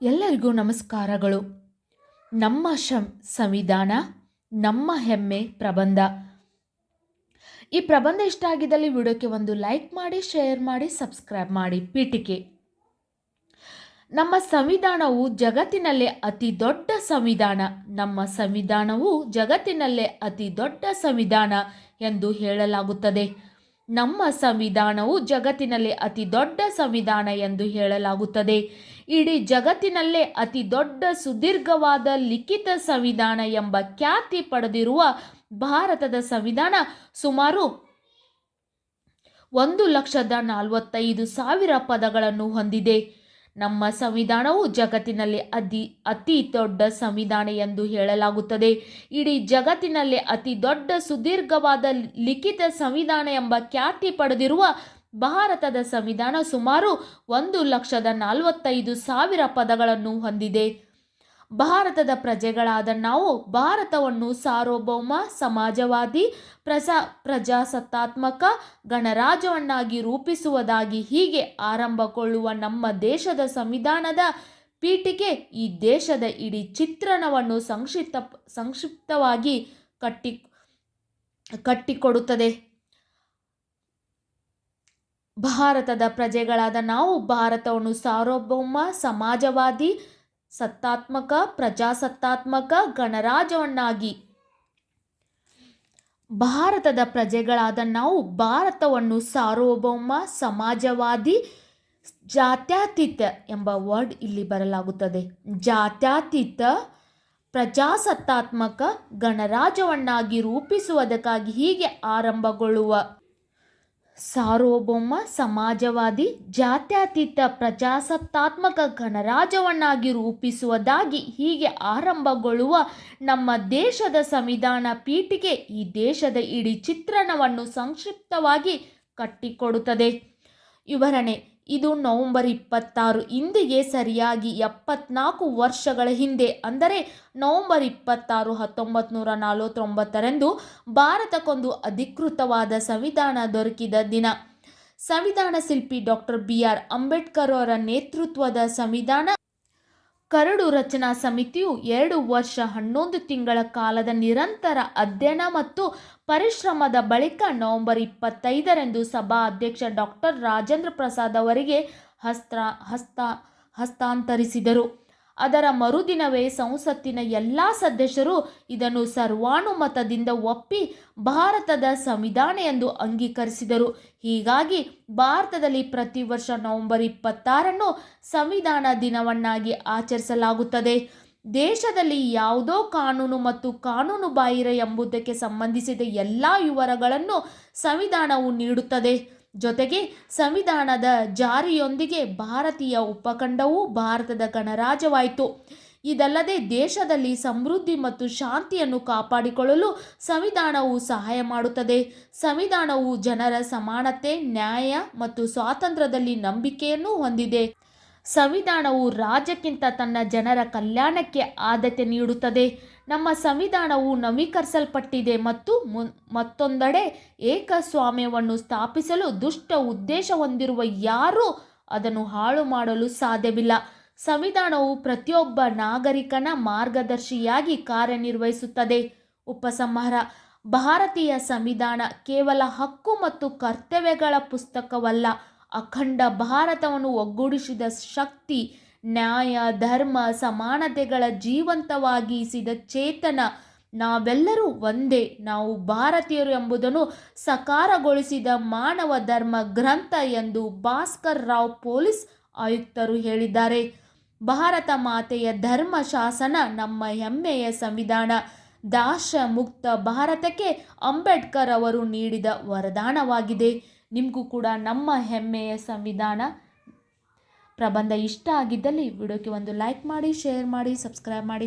ಎಲ್ಲರಿಗೂ ನಮಸ್ಕಾರಗಳು. ನಮ್ಮ ಶಂ, ಸಂವಿಧಾನ, ನಮ್ಮ ಹೆಮ್ಮೆ ಪ್ರಬಂಧ. ಈ ಪ್ರಬಂಧ ಇಷ್ಟ ಆಗಿದ್ದಲ್ಲಿ ವಿಡಿಯೋಕ್ಕೆ ಒಂದು ಲೈಕ್ ಮಾಡಿ, ಶೇರ್ ಮಾಡಿ, ಸಬ್ಸ್ಕ್ರೈಬ್ ಮಾಡಿ, ಪೀಠಿಕೆ. ನಮ್ಮ ಸಂವಿಧಾನವು ಜಗತ್ತಿನಲ್ಲೇ ಅತಿ ದೊಡ್ಡ ಸಂವಿಧಾನ. ನಮ್ಮ ಸಂವಿಧಾನವು ಜಗತ್ತಿನಲ್ಲೇ ಅತಿ ದೊಡ್ಡ ಸಂವಿಧಾನ ಎಂದು ಹೇಳಲಾಗುತ್ತದೆ. ನಮ್ಮ ಸಂವಿಧಾನವು ಜಗತ್ತಿನಲ್ಲೇ ಅತಿ ದೊಡ್ಡ ಸಂವಿಧಾನ ಎಂದು ಹೇಳಲಾಗುತ್ತದೆ. ಇಡೀ ಜಗತ್ತಿನಲ್ಲೇ ಅತಿ ದೊಡ್ಡ ಸುದೀರ್ಘವಾದ ಲಿಖಿತ ಸಂವಿಧಾನ ಎಂಬ ಖ್ಯಾತಿ ಪಡೆದಿರುವ ಭಾರತದ ಸಂವಿಧಾನ ಸುಮಾರು ಒಂದು ಲಕ್ಷದ ನಲವತ್ತೈದು ಸಾವಿರ ಪದಗಳನ್ನು ಹೊಂದಿದೆ. ನಮ್ಮ ಸಂವಿಧಾನವು ಜಗತ್ತಿನಲ್ಲಿ ಅತಿ ಅತಿ ದೊಡ್ಡ ಸಂವಿಧಾನ ಎಂದು ಹೇಳಲಾಗುತ್ತದೆ. ಇಡೀ ಜಗತ್ತಿನಲ್ಲಿ ಅತಿ ದೊಡ್ಡ ಸುದೀರ್ಘವಾದ ಲಿಖಿತ ಸಂವಿಧಾನ ಎಂಬ ಖ್ಯಾತಿ ಪಡೆದಿರುವ ಭಾರತದ ಸಂವಿಧಾನ ಸುಮಾರು ಒಂದು ಲಕ್ಷದ ನಲವತ್ತೈದು ಸಾವಿರ ಪದಗಳನ್ನು ಹೊಂದಿದೆ. ಭಾರತದ ಪ್ರಜೆಗಳಾದ ನಾವು ಭಾರತವನ್ನು ಸಾರ್ವಭೌಮ, ಸಮಾಜವಾದಿ, ಪ್ರಸಾ, ಪ್ರಜಾಸತ್ತಾತ್ಮಕ, ಗಣರಾಜ್ಯವನ್ನಾಗಿ ರೂಪಿಸುವುದಾಗಿ ಹೀಗೆ ಆರಂಭಗೊಳ್ಳುವ ನಮ್ಮ ದೇಶದ ಸಂವಿಧಾನದ ಪೀಠಿಕೆ ಈ ದೇಶದ ಇಡೀ ಚಿತ್ರಣವನ್ನು ಸಂಕ್ಷಿಪ್ತ, ಸಂಕ್ಷಿಪ್ತವಾಗಿ ಕಟ್ಟಿ, ಕಟ್ಟಿಕೊಡುತ್ತದೆ. ಭಾರತದ ಪ್ರಜೆಗಳಾದ ನಾವು ಭಾರತವನ್ನು ಸಾರ್ವಭೌಮ, ಸಮಾಜವಾದಿ ಸತ್ತಾತ್ಮಕ, ಪ್ರಜಾಸತ್ತಾತ್ಮಕ ಗಣರಾಜ್ಯವನ್ನಾಗಿ. ಭಾರತದ ಪ್ರಜೆಗಳಾದ ನಾವು ಭಾರತವನ್ನು ಸಾರ್ವಭೌಮ, ಸಮಾಜವಾದಿ, ಜಾತ್ಯತೀತ ಎಂಬ ವರ್ಡ್ ಇಲ್ಲಿ ಬರಲಾಗುತ್ತದೆ. ಜಾತ್ಯತೀತ, ಪ್ರಜಾಸತ್ತಾತ್ಮಕ ಗಣರಾಜ್ಯವನ್ನಾಗಿ ರೂಪಿಸುವುದಕ್ಕಾಗಿ ಹೀಗೆ ಆರಂಭಗೊಳ್ಳುವ ಸಾರ್ವಭೌಮ, ಸಮಾಜವಾದಿ, ಜಾತ್ಯತೀತ, ಪ್ರಜಾಸತ್ತಾತ್ಮಕ ಗಣರಾಜ್ಯವನ್ನಾಗಿ ರೂಪಿಸುವುದಾಗಿ ಹೀಗೆ ಆರಂಭಗೊಳ್ಳುವ ನಮ್ಮ ದೇಶದ ಸಂವಿಧಾನ ಪೀಠಿಗೆ ಈ ದೇಶದ ಇಡೀ ಚಿತ್ರಣವನ್ನು ಸಂಕ್ಷಿಪ್ತವಾಗಿ ಕಟ್ಟಿಕೊಡುತ್ತದೆ. ವಿವರಣೆ ಇದು ನವೆಂಬರ್ ಇಪ್ಪತ್ತಾರು. ಇಂದಿಗೆ ಸರಿಯಾಗಿ ಎಪ್ಪತ್ನಾಲ್ಕು ವರ್ಷಗಳ ಹಿಂದೆ, ಅಂದರೆ ನವೆಂಬರ್ ಇಪ್ಪತ್ತಾರು ಹತ್ತೊಂಬತ್ತು ನೂರ ನಲವತ್ತೊಂಬತ್ತರಂದು ಭಾರತಕ್ಕೊಂದು ಅಧಿಕೃತವಾದ ಸಂವಿಧಾನ ದೊರಕಿದ ದಿನ. ಸಂವಿಧಾನ ಶಿಲ್ಪಿ ಡಾಕ್ಟರ್ ಬಿ ಆರ್ ಅಂಬೇಡ್ಕರ್ ಅವರ ನೇತೃತ್ವದ ಸಂವಿಧಾನ ಕರಡು ರಚನಾ ಸಮಿತಿಯು ಎರಡು ವರ್ಷ ಹನ್ನೊಂದು ತಿಂಗಳ ಕಾಲದ ನಿರಂತರ ಅಧ್ಯಯನ ಮತ್ತು ಪರಿಶ್ರಮದ ಬಳಿಕ ನವೆಂಬರ್ ಇಪ್ಪತ್ತೈದರಂದು ಸಭಾ ಅಧ್ಯಕ್ಷ ಡಾಕ್ಟರ್ ರಾಜೇಂದ್ರ ಪ್ರಸಾದ್ ಅವರಿಗೆ ಹಸ್ತ ಹಸ್ತ ಹಸ್ತಾಂತರಿಸಿದರು. ಅದರ ಮರುದಿನವೇ ಸಂಸತ್ತಿನ ಎಲ್ಲ ಸದಸ್ಯರು ಇದನ್ನು ಸರ್ವಾನುಮತದಿಂದ ಒಪ್ಪಿ ಭಾರತದ ಸಂವಿಧಾನ ಎಂದು ಅಂಗೀಕರಿಸಿದರು. ಹೀಗಾಗಿ ಭಾರತದಲ್ಲಿ ಪ್ರತಿ ವರ್ಷ ನವೆಂಬರ್ ಇಪ್ಪತ್ತಾರನ್ನು ಸಂವಿಧಾನ ದಿನವನ್ನಾಗಿ ಆಚರಿಸಲಾಗುತ್ತದೆ. ದೇಶದಲ್ಲಿ ಯಾವುದೋ ಕಾನೂನು ಮತ್ತು ಕಾನೂನು ಬಾಹಿರ ಎಂಬುದಕ್ಕೆ ಸಂಬಂಧಿಸಿದ ಎಲ್ಲ ವಿವರಗಳನ್ನು ಸಂವಿಧಾನವು ನೀಡುತ್ತದೆ. ಜೊತೆಗೆ ಸಂವಿಧಾನದ ಜಾರಿಯೊಂದಿಗೆ ಭಾರತೀಯ ಉಪಖಂಡವು ಭಾರತದ ಗಣರಾಜ್ಯವಾಯಿತು. ಇದಲ್ಲದೆ ದೇಶದಲ್ಲಿ ಸಮೃದ್ಧಿ ಮತ್ತು ಶಾಂತಿಯನ್ನು ಕಾಪಾಡಿಕೊಳ್ಳಲು ಸಂವಿಧಾನವು ಸಹಾಯ ಮಾಡುತ್ತದೆ. ಸಂವಿಧಾನವು ಜನರ ಸಮಾನತೆ, ನ್ಯಾಯ ಮತ್ತು ಸ್ವಾತಂತ್ರ್ಯದಲ್ಲಿ ನಂಬಿಕೆಯನ್ನು ಹೊಂದಿದೆ. ಸಂವಿಧಾನವು ರಾಜ್ಯಕ್ಕಿಂತ ತನ್ನ ಜನರ ಕಲ್ಯಾಣಕ್ಕೆ ಆದ್ಯತೆ ನೀಡುತ್ತದೆ. ನಮ್ಮ ಸಂವಿಧಾನವು ನವೀಕರಿಸಲ್ಪಟ್ಟಿದೆ ಮತ್ತು ಮತ್ತೊಂದೆಡೆ ಏಕಸ್ವಾಮ್ಯವನ್ನು ಸ್ಥಾಪಿಸಲು ದುಷ್ಟ ಉದ್ದೇಶ ಹೊಂದಿರುವ ಯಾರೂ ಅದನ್ನು ಹಾಳು ಮಾಡಲು ಸಾಧ್ಯವಿಲ್ಲ. ಸಂವಿಧಾನವು ಪ್ರತಿಯೊಬ್ಬ ನಾಗರಿಕನ ಮಾರ್ಗದರ್ಶಿಯಾಗಿ ಕಾರ್ಯನಿರ್ವಹಿಸುತ್ತದೆ. ಉಪಸಂಹಾರ, ಭಾರತೀಯ ಸಂವಿಧಾನ ಕೇವಲ ಹಕ್ಕು ಮತ್ತು ಕರ್ತವ್ಯಗಳ ಪುಸ್ತಕವಲ್ಲ. ಅಖಂಡ ಭಾರತವನ್ನು ಒಗ್ಗೂಡಿಸಿದ ಶಕ್ತಿ, ನ್ಯಾಯ, ಧರ್ಮ, ಸಮಾನತೆಗಳ ಜೀವಂತವಾಗಿಸಿದ ಚೇತನ, ನಾವೆಲ್ಲರೂ ಒಂದೇ, ನಾವು ಭಾರತೀಯರು ಎಂಬುದನ್ನು ಸಕಾರಗೊಳಿಸಿದ ಮಾನವ ಧರ್ಮ ಗ್ರಂಥ ಎಂದು ಭಾಸ್ಕರ್ ರಾವ್ ಪೊಲೀಸ್ ಆಯುಕ್ತರು ಹೇಳಿದ್ದಾರೆ. ಭಾರತ ಮಾತೆಯ ಧರ್ಮ ಶಾಸನ, ನಮ್ಮ ಹೆಮ್ಮೆಯ ಸಂವಿಧಾನ ದಾಶ ಮುಕ್ತ ಭಾರತಕ್ಕೆ ಅಂಬೇಡ್ಕರ್ ಅವರು ನೀಡಿದ ವರದಾನವಾಗಿದೆ. ನಿಮಗೂ ಕೂಡ ನಮ್ಮ ಹೆಮ್ಮೆಯ ಸಂವಿಧಾನ ಪ್ರಬಂಧ ಇಷ್ಟ ಆಗಿದ್ದಲ್ಲಿ ವಿಡಿಯೋಕ್ಕೆ ಒಂದು ಲೈಕ್ ಮಾಡಿ, ಶೇರ್ ಮಾಡಿ, ಸಬ್ಸ್ಕ್ರೈಬ್ ಮಾಡಿ.